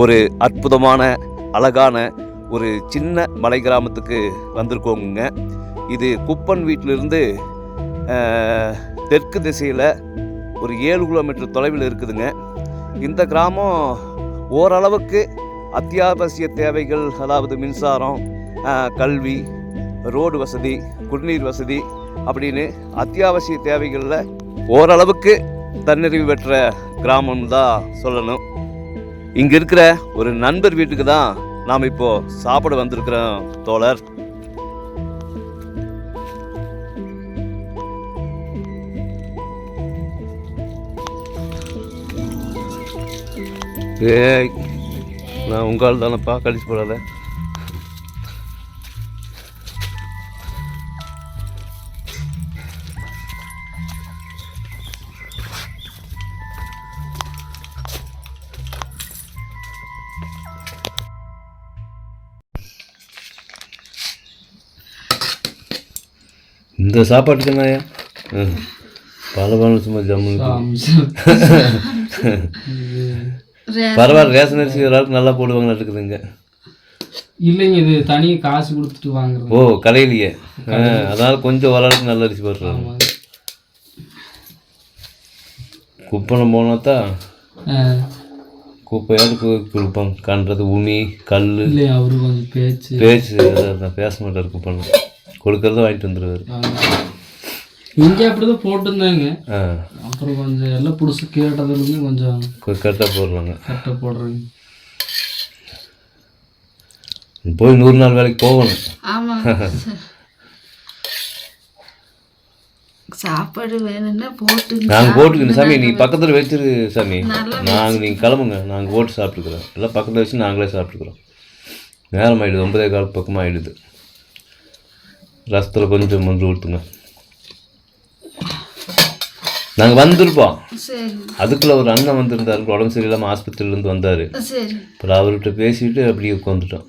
ஒரு அற்புதமான அழகான ஒரு சின்ன மலை கிராமத்துக்கு வந்திருக்கோங்க இது குப்பன் வீட்டிலிருந்து தெற்கு திசையில் ஒரு ஏழு கிலோமீட்டர் தொலைவில் இருக்குதுங்க. இந்த கிராமம் ஓரளவுக்கு அத்தியாவசிய தேவைகள் அதாவது மின்சாரம் கல்வி ரோடு வசதி குடிநீர் வசதி அப்படின்னு அத்தியாவசிய தேவைகளில் ஓரளவுக்கு தன்னிறைவு பெற்ற கிராமம் தான் சொல்லணும். இங்கே இருக்கிற ஒரு நண்பர் வீட்டுக்கு தான் நாம் இப்போ சாப்பிட வந்திருக்கிறோம் தோழர். ஏய் நான் உங்களால் தானப்பா கழிச்சு போடாத? இந்த சாப்பாட்டுக்கு என்னயா பல பல சும்மா ஜம்மு பரவாயில்ல ரேஷன் அரிசி ஓரளவுக்கு நல்லா போடுவாங்க இருக்குதுங்க. இல்லைங்க இது தனியாக காசு கொடுத்துட்டு வாங்குறது. ஓ கடையிலேயே. ஆ, அதனால கொஞ்சம் ஓரளவுக்கு நல்ல அரிசி போடுறாங்க. குப்பனம் போனால் தான் ஆ, குப்பையாவது கு- கொடுப்பாங்க கன்றது உமி கல் இல்லை அவரு கொஞ்சம் பேச்சு. பேச்சு பேச மாட்டார் குப்பனம் கொடுக்கறத வாங்கிட்டு வந்துடுவார். இங்கே அப்படிதான் போட்டிருந்தாங்க. ஆ. அப்புறம் கொஞ்சம் எல்லாம் புதுசு கேட்டதுலேருந்து கொஞ்சம் கரெக்டாக போடுறாங்க கரெக்டாக போடுறாங்க. போய் நூறு நாள் வேலைக்கு போகணும். சாப்பாடு வேணும்னா போட்டு நாங்கள் போட்டுக்கணும் சாமி நீ பக்கத்தில் வச்சிரு சாமி. நாங்கள் நீங்கள் கிளம்புங்க. நாங்கள் போட்டு சாப்பிட்டுக்கிறோம். எல்லாம் பக்கத்தில் வச்சு நாங்களே சாப்பிட்டுக்கிறோம். நேரம் ஆயிடுது. ஒன்பதே கால் பக்கமாக ஆயிடுது. ரசத்தில் கொஞ்சம் மஞ்சள் ஊற்றுங்க நாங்கள் வந்திருப்போம். சரி. அதுக்குள்ளே ஒரு அண்ணன் வந்திருந்தாரு. உடம்பு சரியில்லாமல் ஆஸ்பத்திரியிலேருந்து வந்தார். சரி. அப்புறம் அவர்கிட்ட பேசிட்டு அப்படியே உட்காந்துட்டோம்.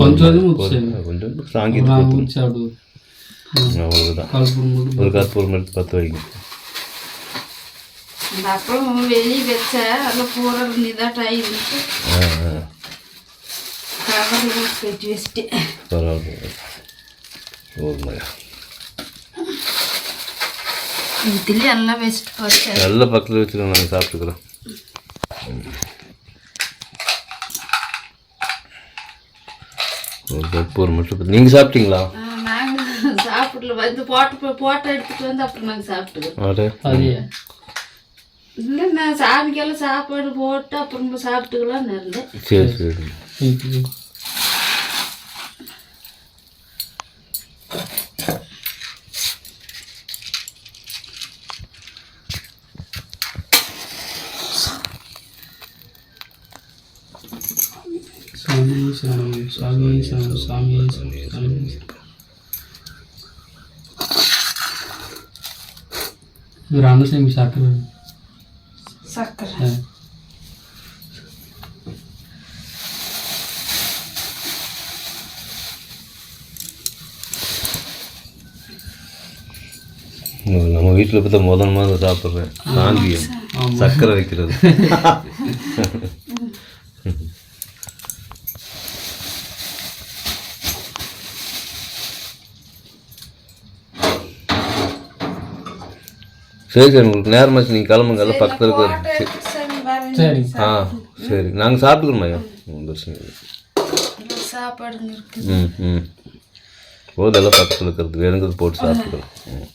கொஞ்சம் கல்பூர் மட்டும் ஒரு கற்பூரம் எடுத்து பற்ற வைக்கும் இந்த அப்பளம் வெளியே வச்ச அதில் பூரா நிதாட்டாக இருந்துட்டு ஆ ஆ கவரில் கட்டி வச்சுட்டேன் பரவாயில்ல எல்லாம் போச்சு நல்ல பக்கத்தில் வச்சுக்கோங்க நாங்கள் சாப்பிட்டுக்கிறோம் ஒரு கற்பூரம் மட்டும் நீங்கள் சாப்பிட்டீங்களா நாங்கள் சாப்பிடல வந்து போட்டு போட்டோ எடுத்துட்டு வந்து அப்புறம் நாங்கள் சாப்பிட்டுக்கிறோம் இல்லை நான் சாமிக்கெல்லாம் சாப்பாடு போட்டு அப்புறம் சாப்பிட்டுக்கலாம்னு இருந்தேன் சரி சரி இது. சாமி சாமி சாமி சாமி சாமி சாமி சாமி இவர் அன்னசாமி சாப்பிடுறாரு சக்கரை நம்ம வீட்டில் பார்த்தா முதல் முதல்ல சாப்பிட்றேன். சாந்தியம் சர்க்கரை வைக்கிறது. சரி சரி உங்களுக்கு நேரமாச்சு நீங்கள் கிளம்புங்க எல்லாம் பக்கத்தில் இருக்கிற சரி ஆ சரி. நாங்கள் சாப்பிட்டுக்கிறோம் ஐயா. ஒன்றும் பிரச்சனை இல்லை. இருக்குது. ம் ம். போதெல்லாம் பக்கத்தில் இருக்கிறது வேணுங்கிறது போட்டு சாப்பிட்டுக்கிறோம். ம்.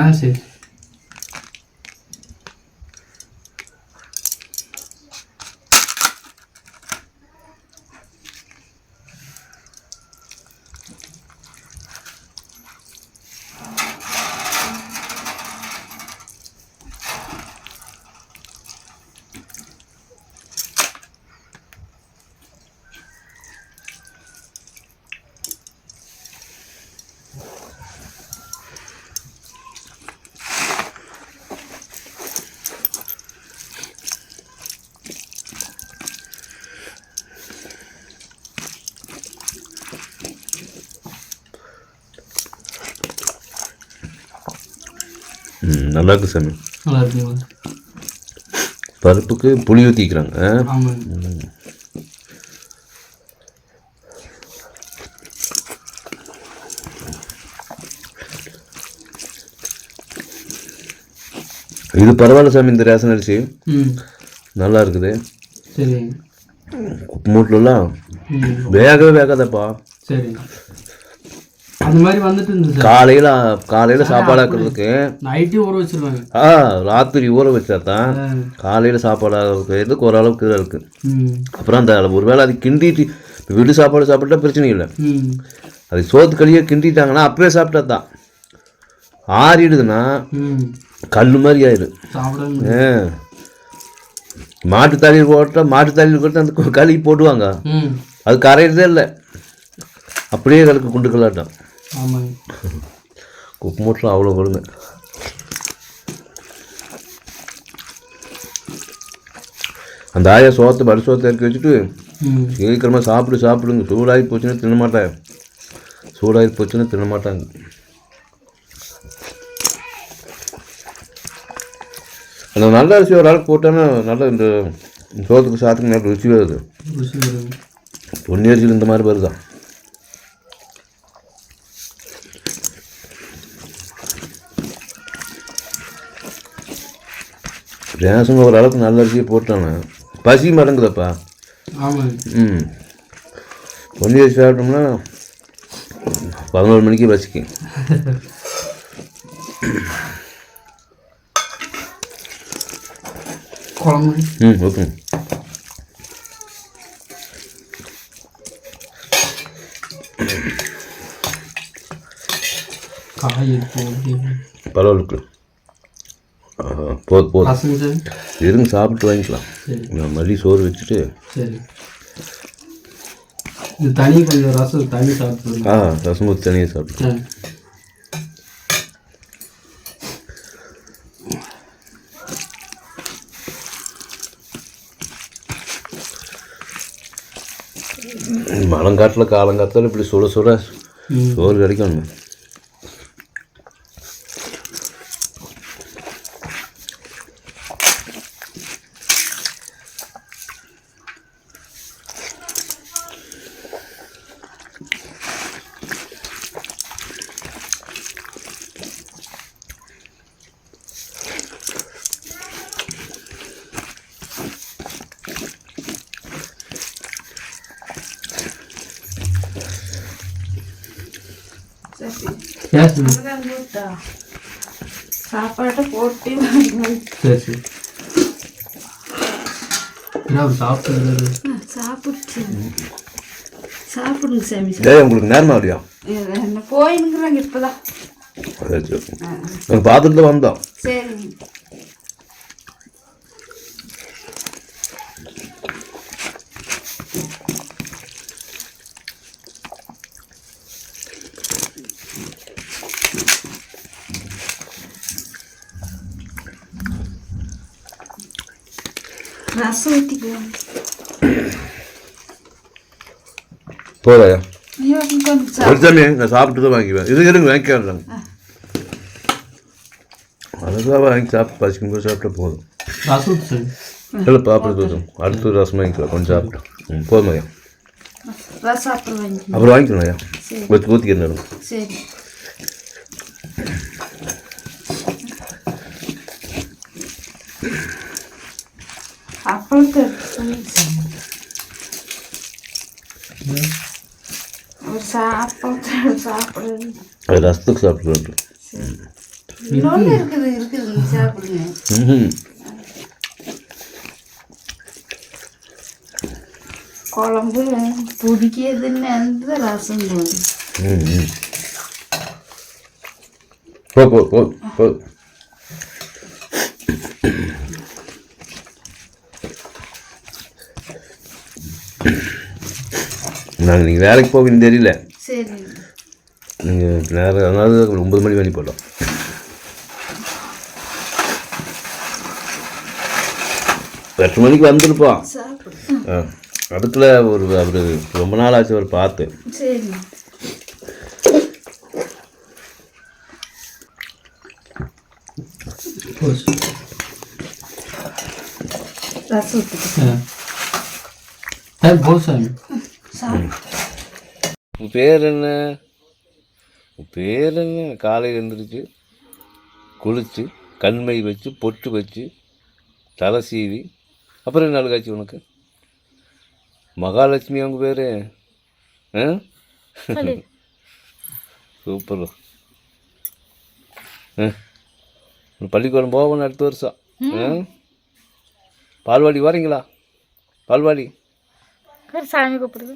ஆ சரி நல்லா இருக்கு சாமி. நல்லா இருக்குங்களா பருப்புக்கு புளி ஊற்றிக்கிறாங்க இது பரவாயில்ல சாமி இந்த ரேஷன் அரிசி. நல்லா இருக்குது உப்பு மூட்டிலலாம் வேகவே வேகாதப்பா. சரிங்க அந்த மாதிரி வந்துட்டு இருந்தது காலையில் காலையில் சாப்பாடு ஆக்குறதுக்கு. நைட்டே ஊற வச்சிருவாங்க. ஆ ராத்திரி ஊற வச்சா தான். காலையில் சாப்பாடு ஆகிறதுக்கு ஓரளவுக்கு இதாக இருக்குது அப்புறம் அந்த ஒருவேளை அது கிண்டிட்டு வீட்டு சாப்பாடு சாப்பிட்டா பிரச்சனை இல்லை. அது சோத்து களியே கிண்டிட்டாங்கன்னா அப்பவே சாப்பிட்டா தான் ஆறிடுதுன்னா கல் மாதிரி ஆயிடும். மாட்டு தலையில் போட்டால் மாட்டு தலையில் போட்டு அந்த களி போடுவாங்க. அது கரையிறதே இல்லை. அப்படியே கலக்கு குண்டு கலாட்டம் ஆமாங்க. உப்பு மூட்டில் அவ்வளோ கொடுங்க அந்த ஆயா சோத்தை படு சோத்தை இறக்கி வச்சுட்டு சீக்கிரமாக சாப்பிடு சாப்பிடுங்க. சூடாகி போச்சுன்னா தின்ன மாட்டேன் சூடாகி போச்சுன்னா தின்ன மாட்டாங்க. அந்த நல்ல அரிசி ஒரு ஆளுக்கு போட்டோன்னா நல்ல இந்த சோத்துக்கு சாத்துக்கு நல்ல ருசி வருது. பொன்னி அரிசியில் இந்த மாதிரி வருதான் ஒரு அளவுக்கு நல்ல அரிசியை போட்டானே. பசி மடங்குதப்பா ம். பொன்னி அரிசி சாப்பிட்டோம்னா பதினோரு மணிக்கு குழம்பு. ம் ஓகே. காய் பரவாயில்ல போதும் போதும் இருங்க சாப்பிட்டு வாங்கிக்கலாம். நான் மல்லி சோறு வச்சுட்டு இது தனி கொஞ்சம் ரசம் தனி சாப்பிட்டு ஆ ரசம் ஊற்றி தனியாக சாப்பிட்டு மழங்காட்டில் காலங்காலத்தில் இப்படி சுட சுட சோறு கிடைக்கணும் சரி ஏன் சார் அதான் போட்டா சாப்பாட்டை போட்டு சரி சரி. சாப்பிட்டு சாப்பிட்டு சாப்பிடுங்க சாமி ஏய் உங்களுக்கு நேரமா என்ன போயினுங்கிறாங்க இப்போதான். சரி சரி. பார்த்துட்டு வந்தோம். சரிங்க. ரசம் ஊற்றிக்குவோம் போதாயா ஐயோ கொஞ்சம் சாப்பிடு. ஒரு சாமி நான் சாப்பிட்டு தான் வாங்கிக்குவேன் இது இருங்க வாங்கிக்கிறேன் அழகாக வாங்கி சாப்பிட்டு பசிக்கும் போது சாப்பிட்டா போதும் இல்லை பாப்பா போதும் அடுத்து ரசம் வாங்கிக்கலாம் கொஞ்சம் சாப்பிட்டு ம் போதும் ஐயா அப்புறம் வாங்கி அப்புறம் வாங்கிக்கலாம் ஐயா ஊற்றி ஊற்றிக்கிறேன் சரி அப்பளத்தை ஒரு சாப்பாடு சாப்பிடுறது அது ரசத்துக்கு சாப்பிட்டு இன்னொன்று இருக்குது இருக்குது நீங்க சாப்பிடுங்க ம் குழம்பு பிடிக்கிறதுன்னு அந்த ரசம் போதும் ம் ம் போ போ போ போ நாங்கள் நீங்கள் வேலைக்கு போவீங்கன்னு தெரியல. சரி. நீங்கள் நேரம் அதனால ஒம்பது மணி மணி போட்டோம் எட்டு மணிக்கு வந்திருப்போம். ஆ அடுத்துல ஒரு அவர் ரொம்ப நாள் ஆச்சு அவர் பார்த்து. சரி போச்சு ரசத்துக்கு ஆ ஏ போ சாமி உன் பேர் என்ன? உன் பேர் என்ன? காலையில் எழுந்திரிச்சு குளிச்சு கண்மை வச்சு பொட்டு வச்சு தலை சீவி அப்புறம் என்ன அழுகாச்சு உனக்கு? மகாலட்சுமி அவங்க பேர்? ஆ? சூப்பர். பள்ளிக்கூடம் போகணும் அடுத்த வருஷம். ஆ? பால்வாடி வரீங்களா பால்வாடி? சாமி கூப்பிடுது.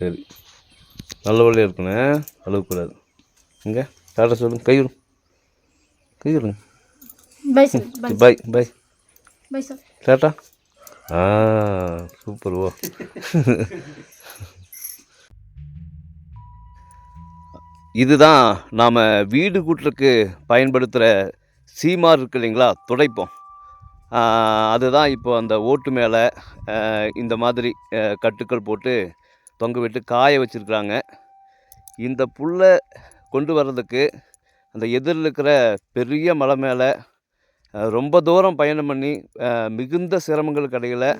சரி. நல்லபடியாக இருக்கணும் அழுகக்கூடாது. இங்கே டாட்டா சொல்லுங்க கைவிடும் கைவிடுங்க bye bye bye bye sir. Tata? ஆ சூப்பர் ஓ. இதுதான் நாம் வீடு கூட்டுறதுக்கு பயன்படுத்துகிற சீமார் இருக்கு இல்லைங்களா? துடைப்போம். அதுதான் இப்போ அந்த ஓட்டு மேலே இந்த மாதிரி கட்டுக்கள் போட்டு தொங்க விட்டு காய வச்சுருக்குறாங்க. இந்த புல்லை கொண்டு வர்றதுக்கு அந்த எதிரில் இருக்கிற பெரிய மலை மேலே ரொம்ப தூரம் பயணம் பண்ணி மிகுந்த சிரமங்களுக்கு இடையில்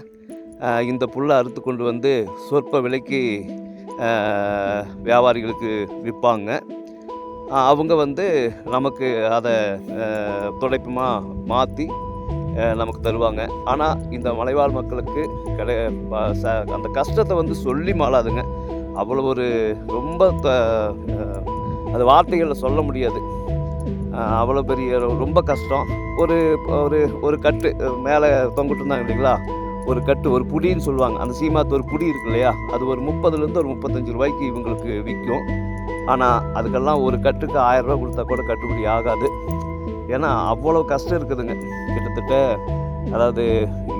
இந்த புல்லை அறுத்து கொண்டு வந்து சொற்ப விலைக்கு வியாபாரிகளுக்கு விற்பாங்க. அவங்க வந்து நமக்கு அதை துடைப்பமாக மாற்றி நமக்கு தருவாங்க. ஆனால் இந்த மலைவாழ் மக்களுக்கு கிடை அந்த கஷ்டத்தை வந்து சொல்லி மாளாதுங்க. அவ்வளோ ஒரு ரொம்ப த- அது வார்த்தைகளில் சொல்ல முடியாது. அவ்வளோ பெரிய ரொம்ப கஷ்டம். ஒரு ஒரு ஒரு கட்டு மேலே தொங்கிட்டுருந்தாங்க இல்லைங்களா? ஒரு கட்டு ஒரு புடின்னு சொல்லுவாங்க. அந்த சீமாத்து ஒரு புடி இருக்கு இல்லையா? அது ஒரு முப்பதுலேருந்து ஒரு முப்பத்தஞ்சு ரூபாய்க்கு இவங்களுக்கு விற்கும் ஆனால் அதுக்கெல்லாம் ஒரு கட்டுக்கு ஆயிரம் ரூபாய் கொடுத்தா கூட கட்டுப்படி ஆகாது. ஏன்னா அவ்வளோ கஷ்டம் இருக்குதுங்க. கிட்டத்தட்ட அதாவது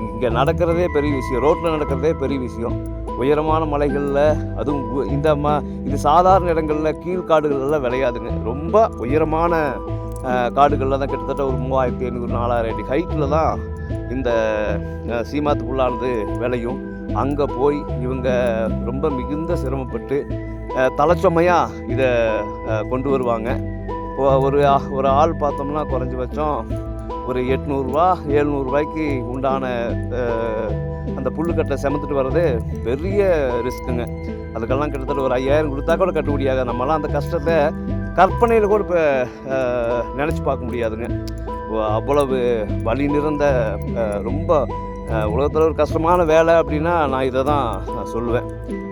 இங்கே நடக்கிறதே பெரிய விஷயம். ரோட்டில் நடக்கிறதே பெரிய விஷயம். உயரமான மலைகளில் அதுவும் இந்த ம இது சாதாரண இடங்களில் கீழ்காடுகளெல்லாம் விளையாதுங்க. ரொம்ப உயரமான காடுகளில் தான் கிட்டத்தட்ட ஒரு மூவாயிரத்தி ஐநூறு நாலாயிரம் அடி ஹைட்டில் தான் இந்த சீமாத்து புல்லானது விளையும். அங்கே போய் இவங்க ரொம்ப மிகுந்த சிரமப்பட்டு அஹ், இதை கொண்டு வருவாங்க. ஒரு ஆ- ஒரு ஆள் பார்த்தோம்னா குறைஞ்சபட்சம் ஒரு எட்நூறுரூவா ஏழ்நூறுரூவாய்க்கு உண்டான அந்த புல்லுக்கட்டை செமத்துட்டு வர்றது பெரிய ரிஸ்க்குங்க. அதுக்கெல்லாம் கிட்டத்தட்ட ஒரு ஐயாயிரம் கொடுத்தா கூட கட்டுப்படியாக நம்மலாம் அந்த கஷ்டத்தை கற்பனையில் கூட இப்போ நினச்சி பார்க்க முடியாதுங்க. அவ்வளவு வழி நிறைந்த ரொம்ப உலகத்தில் ஒரு கஷ்டமான வேலை அப்படின்னா நான் இதை தான் சொல்லுவேன்.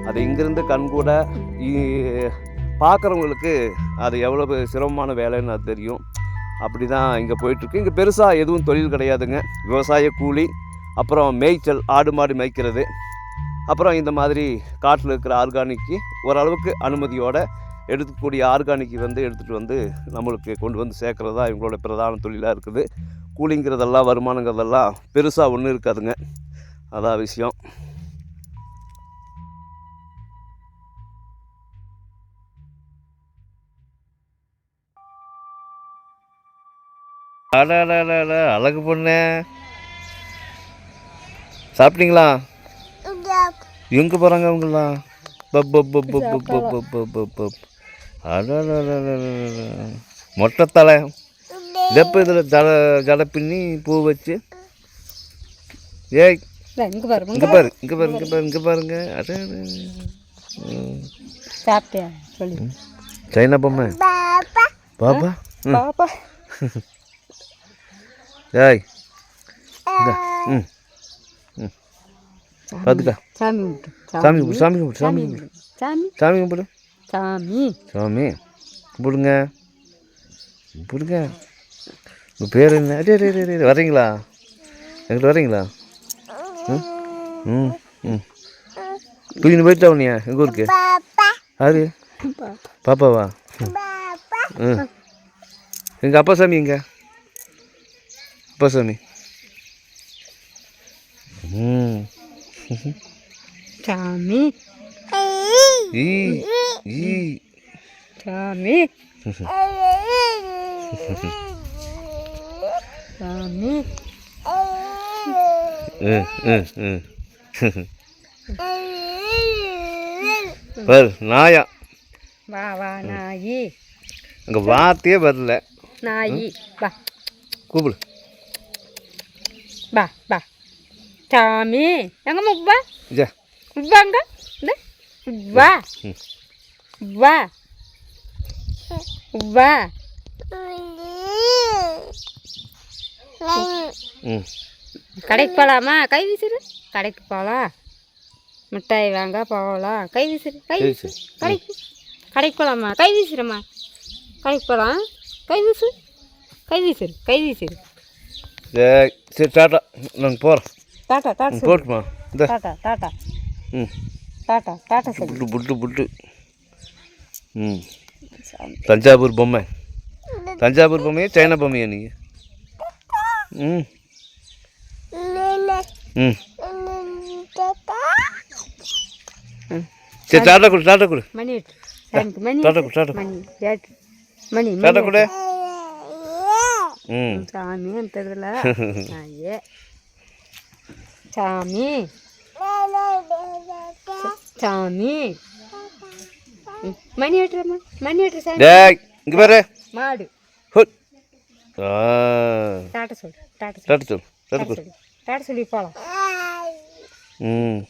அது இங்கேருந்து கண்கூட இ- பார்க்குறவங்களுக்கு அது எவ்வளவு சிரமமான வேலைன்னு அது தெரியும். அப்படி தான் இங்கே போயிட்டுருக்கு. இங்கே பெருசாக எதுவும் தொழில் கிடையாதுங்க. விவசாய கூலி அப்புறம் மேய்ச்சல் ஆடு மாடு மேய்க்கிறது அப்புறம் இந்த மாதிரி காட்டில் இருக்கிற ஆர்கானிக்கு ஓரளவுக்கு அனுமதியோடு எடுக்கக்கூடிய ஆர்கானிக் வந்து எடுத்துகிட்டு வந்து நம்மளுக்கு கொண்டு வந்து சேர்க்குறது தான் இவங்களோட பிரதான தொழிலாக இருக்குது. கூலிங்கிறதெல்லாம் வருமானங்கிறதெல்லாம் பெருசாக ஒன்றும் இருக்காதுங்க. அதான் விஷயம். அடடடட, அழகு பொண்ணே. சாப்பிட்டீங்களா? எங்க போறாங்க அவங்களாம் பப் பப் பப் பப் பப் பப் பப் பப் பப். மொட்டை தலை. இதப்ப இதில் ஜட ஜட பின்னி பூ வச்சு. ஏய் இங்கே பாருங்க இங்க பாரு இங்க பாரு இங்க பாரு இங்க பாருங்க. அட சாப்பிட்டியா? சொல்லி. சைனா பொம்மை. பாப்பா. பாப்பா. ஏய். இந்தா, ம் ம். பார்த்துக்கா. சாமி கும்பிட்டு சாமி கும்பிடு சாமி கும்பிடு சாமி கும்பிடு. சாமி? சாமி கும்பிடு. சாமி. சாமி கும்பிடுங்க. கும்பிடுங்க. உங்கள் பேர் என்ன? அடே அடே அடே, அடே வரீங்களா எங்கிட்ட வரீங்களா ம் ம் ம். தூக்கின்னு போயிட்டா உனியா எங்கள் ஊருக்கு? யாரு? பாப்பாவா? ம். எங்கள் அப்பா சாமி எங்க? அப்பா சாமி சாமி சாமி சாமி பாரு நாயா வா வா நாயி அங்கே வார்த்தையே வரல. நாய் வா. கூப்பிடு. சாமி எங்கம்மா வா ஜா வாங்க இந்த வா வா வா ம் கடைக்கு போகலாமா கை வீசுரு கடைக்கு போகலாம் மிட்டாய் வாங்க போகலாம் கை வீசுரு கை வீசு கடைக்கு கடைக்கு போகலாமா கை வீசுறம்மா கடைக்கு போகலாம் கை வீசு கை வீசுரு கை வீசுரு சரி சரி டாட்டா நாங்கள் போகிறோம் டாட்டா டாட்டா போட்டுமா இந்த. டாட்டா டாட்டா ம். டாட்டா டாட்டா புட்டு புட்டு புட்டு. ம். தஞ்சாவூர் பொம்மை. தஞ்சாவூர் பொம்மையா சைனா பொம்மையா நீங்கள் ம். ம். சரி டாட்டா கொடு டாட்டா கொடு. டாட்டா. கொடு டாட்டா மணி டாட்டா கொடு. சாமி ಅಂತದ್ರಲ್ಲ ನಾಯೇ சாமி சாமி ம், மணி எட்டுறம்மா மணி எட்டுற சாமி டேய் இங்கே பாரு மாடு ஹுட் ஆ டாட்ட சொல்லு டாட்ட சொல்லு டாட்டா சொல் டாட்டா டாட்ட கொடு சொல்லு டாட்ட சொல்லி போகலாம் ம்